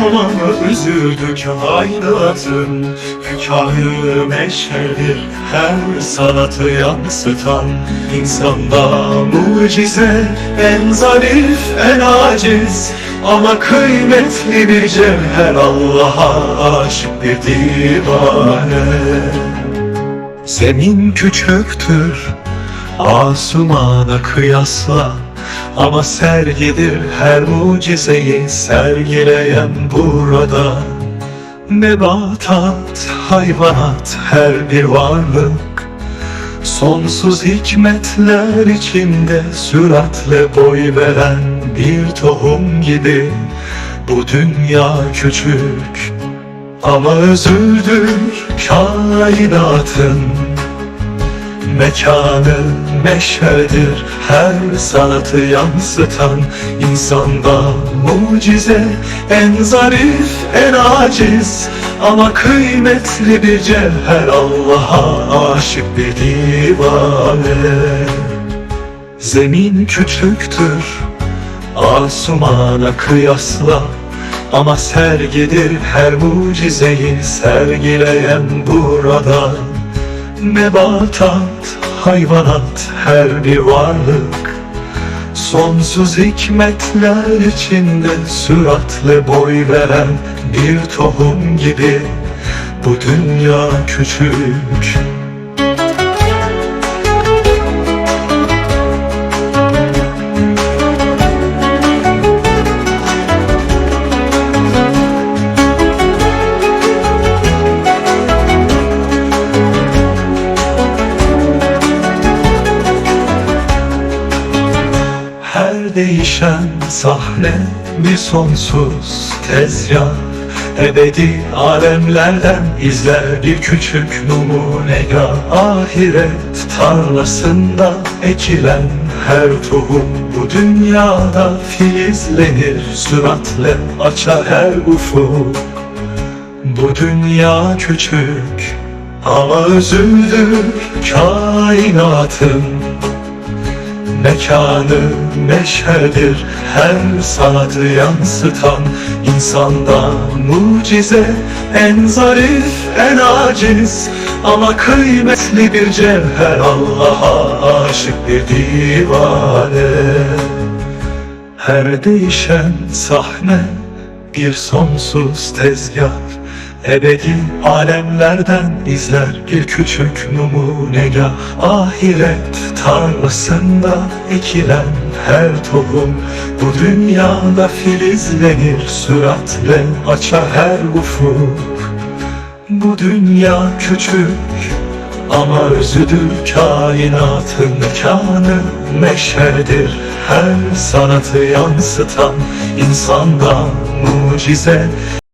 Tamamı üzüldü kainatın Hükâhı meşredir her sanatı yansıtan. İnsanda mucize en zarif en aciz. Ama kıymetli bir cevher Allah'a aşık bir divane. Zemin küçüktür Asumana kıyasla Ama sergidir her mucizeyi sergileyen burada. Nebatat, hayvanat, her bir varlık. Sonsuz hikmetler içinde süratle boy veren bir tohum gibi. Bu dünya küçük ama özüldür kainatın Mekanı meşerdir her sanatı yansıtan insanda mucize en zarif en aciz. Ama kıymetli bir cevher Allah'a aşık bir divane. Zemin küçüktür Asumana kıyasla. Ama sergidir her mucizeyi sergileyen burada Nebatat, hayvanat, her bir varlık. Sonsuz hikmetler içinde süratle boy veren bir tohum gibi Bu dünya küçük değişen sahne bir sonsuz tezgah. Ebedi alemlerden izler bir küçük numunegah Ahiret tarlasında ekilen her tohum Bu dünyada filizlenir süratle açar her ufuk. Bu dünya küçük ama özüldür kainatın Mekanı meşherdir her sanatı yansıtan insanda mucize en zarif en aciz. Ama kıymetli bir cevher Allah'a aşık bir divane. Her değişen sahne bir sonsuz tezgah Ebedi alemlerden izler bir küçük numunegah. Ahiret tarlasında ekilen her tohum. Bu dünyada filizlenir süratle açar her ufuk. Bu dünya küçük ama özüdür kainatın mekanı. Meşherdir Her sanatı yansıtan insanda mucize